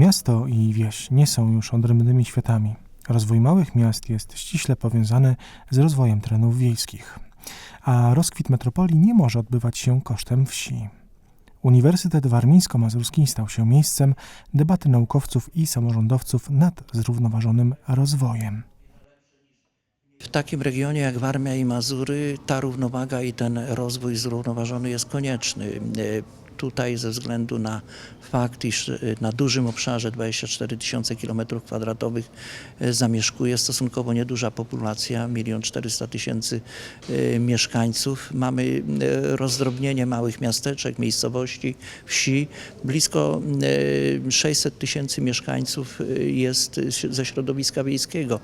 Miasto i wieś nie są już odrębnymi światami. Rozwój małych miast jest ściśle powiązany z rozwojem terenów wiejskich, a rozkwit metropolii nie może odbywać się kosztem wsi. Uniwersytet Warmińsko-Mazurski stał się miejscem debaty naukowców i samorządowców nad zrównoważonym rozwojem. W takim regionie jak Warmia i Mazury ta równowaga i ten rozwój zrównoważony jest konieczny. Tutaj ze względu na fakt, iż e, na dużym obszarze 24 tysiące kilometrów kwadratowych e, zamieszkuje stosunkowo nieduża populacja, 1 400 tysięcy e, mieszkańców. Mamy rozdrobnienie małych miasteczek, miejscowości, wsi. Blisko e, 600 tysięcy mieszkańców jest ze środowiska wiejskiego.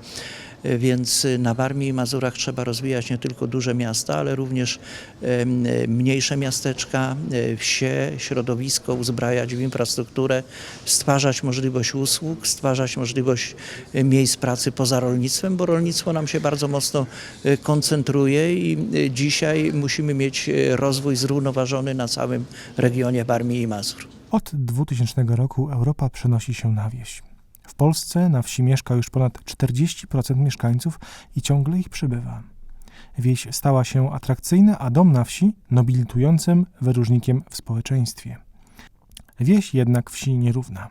Więc e, na Warmii i Mazurach trzeba rozwijać nie tylko duże miasta, ale również mniejsze miasteczka, e, wsie, środowisko, uzbrajać w infrastrukturę, stwarzać możliwość usług, stwarzać możliwość e, miejsc pracy poza rolnictwem, bo rolnictwo nam się bardzo mocno e, koncentruje i dzisiaj musimy mieć rozwój zrównoważony na całym regionie Warmii i Mazur. Od 2000 roku Europa przenosi się na wieś. W Polsce na wsi mieszka już ponad 40% mieszkańców i ciągle ich przybywa. Wieś stała się atrakcyjna, a dom na wsi nobilitującym wyróżnikiem w społeczeństwie. Wieś jednak wsi nierówna.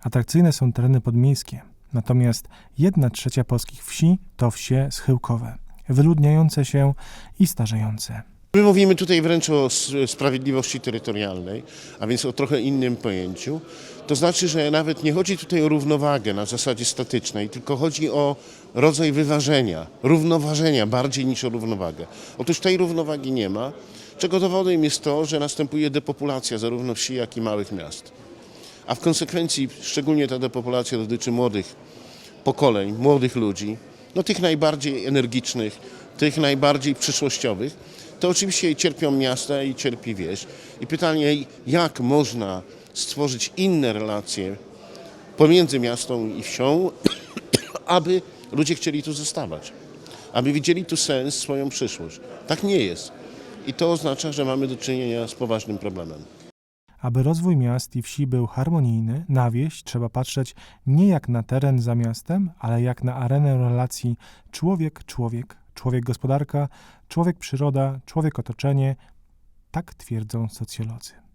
Atrakcyjne są tereny podmiejskie, natomiast jedna trzecia polskich wsi to wsie schyłkowe, wyludniające się i starzejące. My mówimy tutaj wręcz o sprawiedliwości terytorialnej, a więc o trochę innym pojęciu. To znaczy, że nawet nie chodzi tutaj o równowagę na zasadzie statycznej, tylko chodzi o rodzaj wyważenia, równoważenia bardziej niż o równowagę. Otóż tej równowagi nie ma, czego dowodem jest to, że następuje depopulacja zarówno wsi, jak i małych miast. A w konsekwencji szczególnie ta depopulacja dotyczy młodych pokoleń, młodych ludzi, no tych najbardziej energicznych, tych najbardziej przyszłościowych, to oczywiście cierpią miasta i cierpi wieś. I pytanie, jak można stworzyć inne relacje pomiędzy miastem i wsią, aby ludzie chcieli tu zostawać, aby widzieli tu sens, swoją przyszłość. Tak nie jest. I to oznacza, że mamy do czynienia z poważnym problemem. Aby rozwój miast i wsi był harmonijny, na wieś trzeba patrzeć nie jak na teren za miastem, ale jak na arenę relacji człowiek-człowiek, człowiek-gospodarka, człowiek-przyroda, człowiek-otoczenie. Tak twierdzą socjolodzy.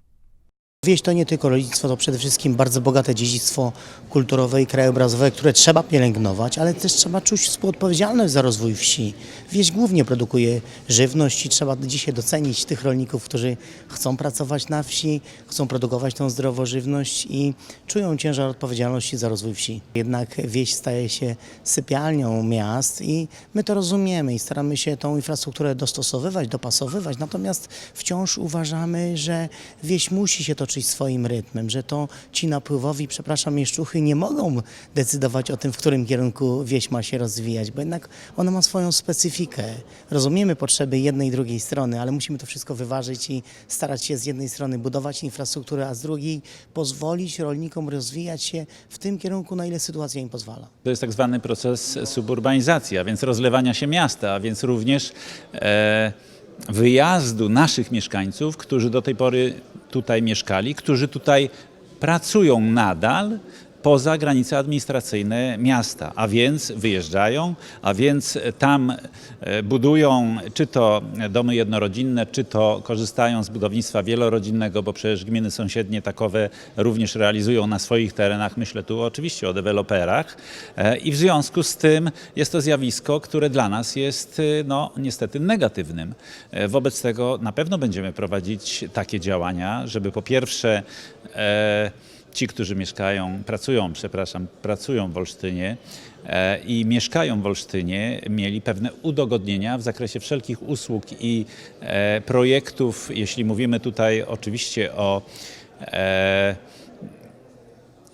Wieś to nie tylko rolnictwo, to przede wszystkim bardzo bogate dziedzictwo kulturowe i krajobrazowe, które trzeba pielęgnować, ale też trzeba czuć współodpowiedzialność za rozwój wsi. Wieś głównie produkuje żywność i trzeba dzisiaj docenić tych rolników, którzy chcą pracować na wsi, chcą produkować tą zdrową żywność i czują ciężar odpowiedzialności za rozwój wsi. Jednak wieś staje się sypialnią miast i my to rozumiemy i staramy się tą infrastrukturę dostosowywać, dopasowywać, natomiast wciąż uważamy, że wieś musi się swoim rytmem, że to ci napływowi, przepraszam, mieszczuchy nie mogą decydować o tym, w którym kierunku wieś ma się rozwijać, bo jednak ona ma swoją specyfikę. Rozumiemy potrzeby jednej i drugiej strony, ale musimy to wszystko wyważyć i starać się z jednej strony budować infrastrukturę, a z drugiej pozwolić rolnikom rozwijać się w tym kierunku, na ile sytuacja im pozwala. To jest tak zwany proces suburbanizacji, a więc rozlewania się miasta, a więc również e, wyjazdu naszych mieszkańców, którzy do tej pory tutaj mieszkali, którzy tutaj pracują nadal poza granice administracyjne miasta, a więc wyjeżdżają, a więc tam e, budują czy to domy jednorodzinne, czy to korzystają z budownictwa wielorodzinnego, bo przecież gminy sąsiednie takowe również realizują na swoich terenach. Myślę tu oczywiście o deweloperach E, i w związku z tym jest to zjawisko, które dla nas jest e, no, niestety negatywnym. Wobec tego na pewno będziemy prowadzić takie działania, żeby po pierwsze e, ci, którzy mieszkają, pracują, przepraszam, pracują w Olsztynie e, i mieszkają w Olsztynie, mieli pewne udogodnienia w zakresie wszelkich usług i e, projektów, jeśli mówimy tutaj oczywiście o e,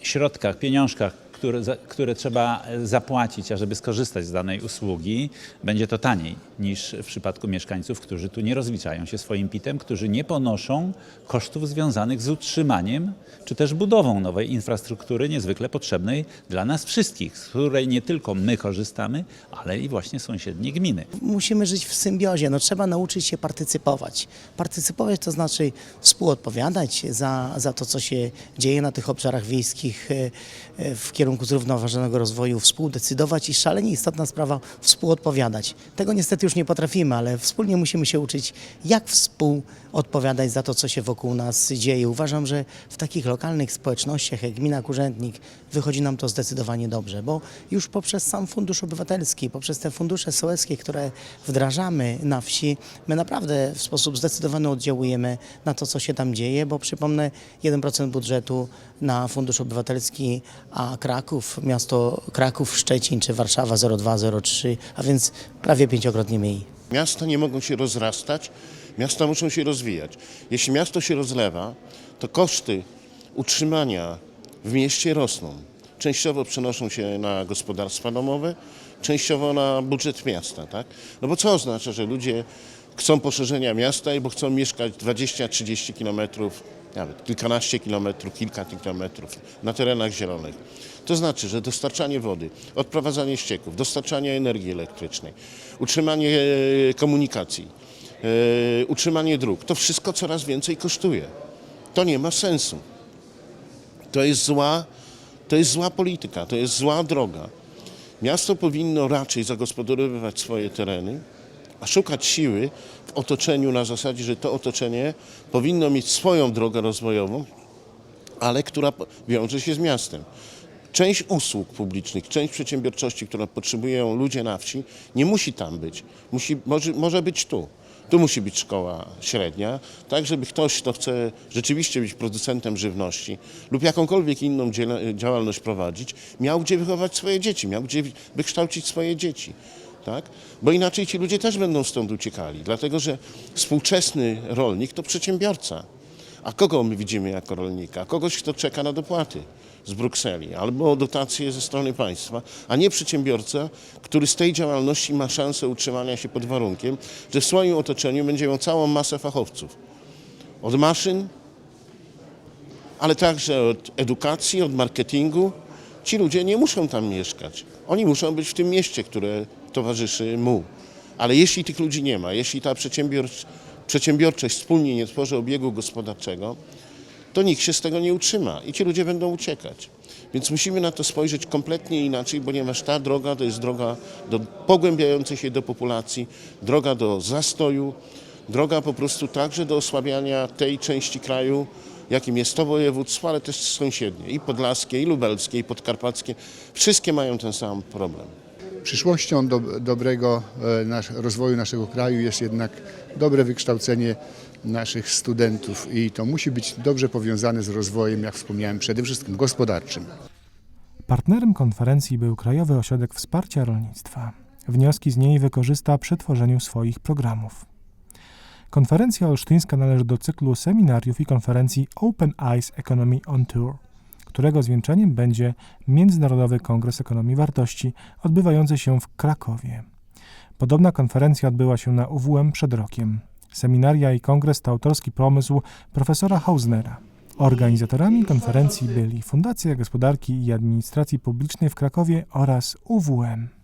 środkach, pieniążkach, które, które trzeba zapłacić, ażeby skorzystać z danej usługi, będzie to taniej niż w przypadku mieszkańców, którzy tu nie rozliczają się swoim PIT-em, którzy nie ponoszą kosztów związanych z utrzymaniem czy też budową nowej infrastruktury niezwykle potrzebnej dla nas wszystkich, z której nie tylko my korzystamy, ale i właśnie sąsiednie gminy. Musimy żyć w symbiozie, no trzeba nauczyć się partycypować. Partycypować to znaczy współodpowiadać za, za to, co się dzieje na tych obszarach wiejskich e, e, w kierunku zrównoważonego rozwoju, współdecydować i szalenie istotna sprawa współodpowiadać. Tego niestety już nie potrafimy, ale wspólnie musimy się uczyć, jak współodpowiadać za to, co się wokół nas dzieje. Uważam, że w takich lokalnych społecznościach jak gmina Kurzętnik wychodzi nam to zdecydowanie dobrze, bo już poprzez sam Fundusz Obywatelski, poprzez te fundusze sołeckie, które wdrażamy na wsi, my naprawdę w sposób zdecydowany oddziałujemy na to, co się tam dzieje, bo przypomnę 1% budżetu na Fundusz Obywatelski, a Kraków, miasto Kraków, Szczecin czy Warszawa 0,2-0,3, a więc prawie pięciokrotnie mniej. Miasta nie mogą się rozrastać, miasta muszą się rozwijać. Jeśli miasto się rozlewa, to koszty utrzymania w mieście rosną. Częściowo przenoszą się na gospodarstwa domowe, częściowo na budżet miasta. Tak? No bo co oznacza, że ludzie chcą poszerzenia miasta i bo chcą mieszkać 20-30 kilometrów, nawet kilkanaście kilometrów, kilka kilometrów na terenach zielonych. To znaczy, że dostarczanie wody, odprowadzanie ścieków, dostarczanie energii elektrycznej, utrzymanie e, komunikacji, e, utrzymanie dróg, to wszystko coraz więcej kosztuje. To nie ma sensu. To jest zła, to jest zła polityka, to jest zła droga. Miasto powinno raczej zagospodarowywać swoje tereny, a szukać siły w otoczeniu na zasadzie, że to otoczenie powinno mieć swoją drogę rozwojową, ale która wiąże się z miastem. Część usług publicznych, część przedsiębiorczości, którą potrzebują ludzie na wsi, nie musi tam być. Musi, może, może być tu. Tu musi być szkoła średnia, tak żeby ktoś, kto chce rzeczywiście być producentem żywności lub jakąkolwiek inną działalność prowadzić, miał gdzie wychować swoje dzieci, miał gdzie wykształcić swoje dzieci. Tak? Bo inaczej ci ludzie też będą stąd uciekali, dlatego że współczesny rolnik to przedsiębiorca. A kogo my widzimy jako rolnika? Kogoś, kto czeka na dopłaty z Brukseli albo dotacje ze strony państwa, a nie przedsiębiorca, który z tej działalności ma szansę utrzymania się pod warunkiem, że w swoim otoczeniu będzie miał całą masę fachowców. Od maszyn, ale także od edukacji, od marketingu. Ci ludzie nie muszą tam mieszkać. Oni muszą być w tym mieście, które towarzyszy mu. Ale jeśli tych ludzi nie ma, jeśli ta przedsiębior- przedsiębiorczość wspólnie nie tworzy obiegu gospodarczego, to nikt się z tego nie utrzyma i ci ludzie będą uciekać. Więc musimy na to spojrzeć kompletnie inaczej, ponieważ ta droga to jest droga do pogłębiającej się depopulacji, droga do zastoju, droga po prostu także do osłabiania tej części kraju, jakim jest to województwo, ale też sąsiednie, i podlaskie, i lubelskie, i podkarpackie. Wszystkie mają ten sam problem. Przyszłością do, dobrego e, rozwoju naszego kraju jest jednak dobre wykształcenie naszych studentów i to musi być dobrze powiązane z rozwojem, jak wspomniałem, przede wszystkim gospodarczym. Partnerem konferencji był Krajowy Ośrodek Wsparcia Rolnictwa. Wnioski z niej wykorzysta przy tworzeniu swoich programów. Konferencja olsztyńska należy do cyklu seminariów i konferencji Open Eyes Economy on Tour, którego zwieńczeniem będzie Międzynarodowy Kongres Ekonomii Wartości odbywający się w Krakowie. Podobna konferencja odbyła się na UWM przed rokiem. Seminaria i kongres to autorski pomysł profesora Hausnera. Organizatorami konferencji byli Fundacja Gospodarki i Administracji Publicznej w Krakowie oraz UWM.